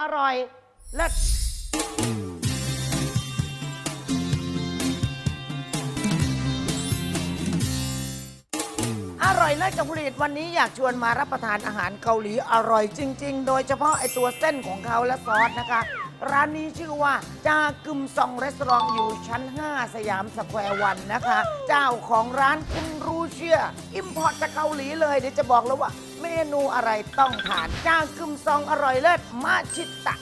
อร่อยเลิศอร่อยเลิศกับผลิตวันนี้อยากชวนมารับประทานอาหารเกาหลีอร่อยจริง ๆ โดยเฉพาะไอตัวเส้นของเขาและซอสนะคะ ร้านนี้ชื่อว่า จากึมซองรีสอร์ทอยู่ชั้น 5 สยามสแควร์วันนะคะ เจ้าของร้านคุณรู้เชื่อ อิมพอร์ตจากเกาหลีเลยเดี๋ยวจะบอกแล้วว่า เมนูอะไรต้องทานจากึมซองอร่อยเลิศมาชิตะ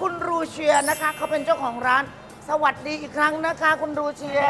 คุณรูเชียนะคะเขาเป็นเจ้าของร้าน สวัสดีอีกครั้งนะคะ คุณรูเชีย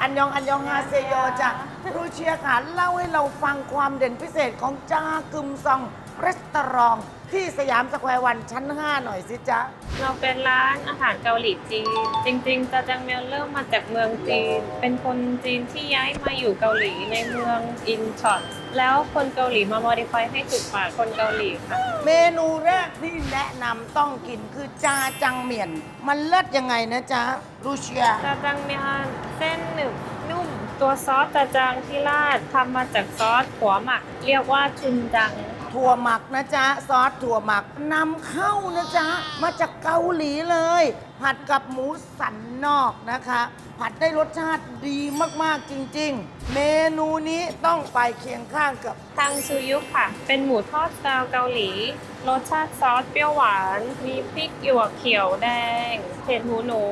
อันยองอันยองฮาเซโยจ้ะรูเชียค่ะเล่าให้เราฟังความเด่นพิเศษของจ้ากึมซองรีสตอรองที่สยามสแควร์วันชั้น 5 หน่อยสิจ๊ะ เราเป็นร้านอาหารเกาหลีจีน จริงๆจาจังเมียวเริ่มมาจากเมืองจีน เป็นคนจีนที่ย้ายมาอยู่เกาหลีในเมืองอินชอนแล้วคนเกาหลีมา modify ให้ถูกปากคนเกาหลีค่ะ เมนูแรกที่แนะนำต้องกินคือจาจังเหมียน มันเลิศยังไงนะจ๊ะรูเชีย จาจังเมียนเส้นหนึบนุ่ม ตัวซอสจาจังที่ราดทำมาจากซอสหัวหมัก เรียกว่าชุนจัง ถั่วหมักนะจ๊ะ ซอสถั่วหมักนำเข้านะจ๊ะ มาจากเกาหลีเลย ผัดกับหมูสันนอกนะคะ ผัดได้รสชาติดีมากๆจริง ๆ เมนูนี้ต้องไปเคียงข้างกับทังซูยุค่ะ เป็นหมูทอดสไตล์เกาหลี รสชาติซอสเปรี้ยวหวาน มีพริกหยวกเขียวแดงเผ็ดหูหนู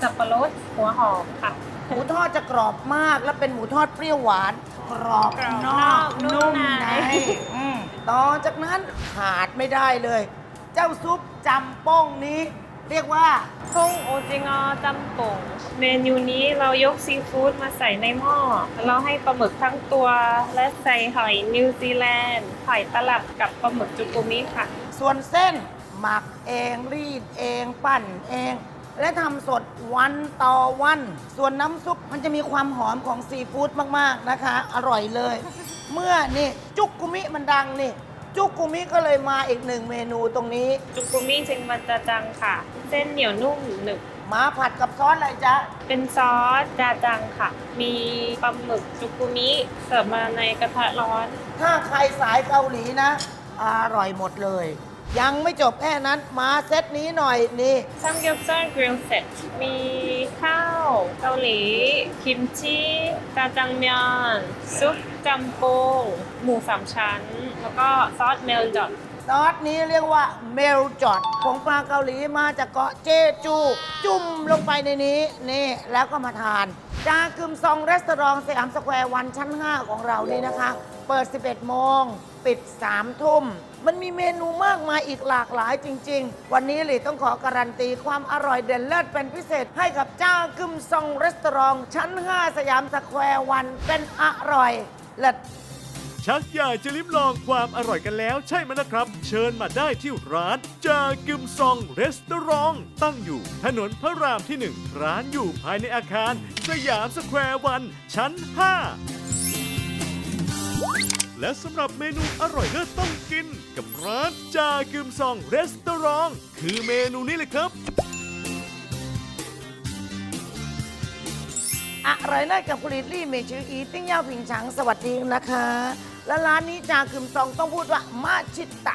สับปะรด หัวหอมค่ะ หมูทอดจะกรอบมากและเป็นหมูทอดเปรี้ยวหวาน กรอบกรอบนนออกกนุ่นุ่มมในใน อืม ต่อจากนั้นขาดไม่ได้เลย เจ้าซุปจำป้งนี้ เรียกว่า ทงโอจิงอจำป่งเมนูนี้เรายกซีฟู้ดมาใส่ในหม้อ เราให้ปลาหมึกทั้งตัว และใส่หอยนิวซีแลนด์หอยตลับกับปลาหมึกจุกุมิค่ะ ส่วนเส้น หมักเองรีดเอง ปั้นเอง และทำสดวันต่อวัน ส่วนน้ำซุปมันจะมีความหอมของซีฟู้ดมากๆนะคะ อร่อยเลย เมื่อนี่จุกกุมิมันดังนี่ จุกกุมิก็เลยมาอีกหนึ่งเมนูตรงนี้ จุกุมิจึงมันจะจังค่ะ เส้นเหนียวนุ่มหนึบมาผัดกับซอสอะไรจ๊ะ เป็นซอสจาจังค่ะ มีปลาหมึกจุกุมิเสิร์ฟมาในกระทะร้อน ถ้าใครสายเกาหลีนะ อร่อยหมดเลย ยังไม่จบแค่นั้นมาเซตนี้หน่อยนี่ ซัมเกียวซ่ากริลเซ็ตมีข้าวเกาหลี คิมจิจาจังเมียนซุปจำปงหมูสามชั้น แล้วก็ซอสเมลดอทซอสนี้เรียกว่าเมลจอดผงปลาเกาหลีมาจากเกาะเจจู จุ่มลงไปในนี้นี่แล้วก็มาทาน จากึมซองรีสอร์ทสยามสแควร์วันชั้น 5 ของเรานี่นะคะ เปิด 11 โมง ปิด3ทุ่ม มันมีเมนูมากมายอีกหลากหลายจริง ๆ วันนี้หลีต้องขอการันตีความอร่อยเด่นเลิศเป็นพิเศษให้กับเจ้ากึมซองรีสอร์ทชั้น 5 สยามสแควร์วันเป็นอร่อยเลิศ ชักอยากจะลิ้มลองความอร่อยกันแล้วใช่ไหมล่ะครับ เชิญมาได้ที่ร้านจากึมซองเรสตอรองตั้งอยู่ถนนพระรามที่หนึ่งร้านอยู่ภายในอาคาร สยามสแควร์วันชั้น 5 และสำหรับเมนูอร่อยเลิศต้องกิน กับร้านจากึมซองเรสตอรอง คือเมนูนี้เลยครับอร่อยเลิศกับผลิตลี่เมชื่ออีติ้งเย่าผิงฉังสวัสดีนะคะ และร้านนี้จากึมซองต้องพูดว่ามาชิตะ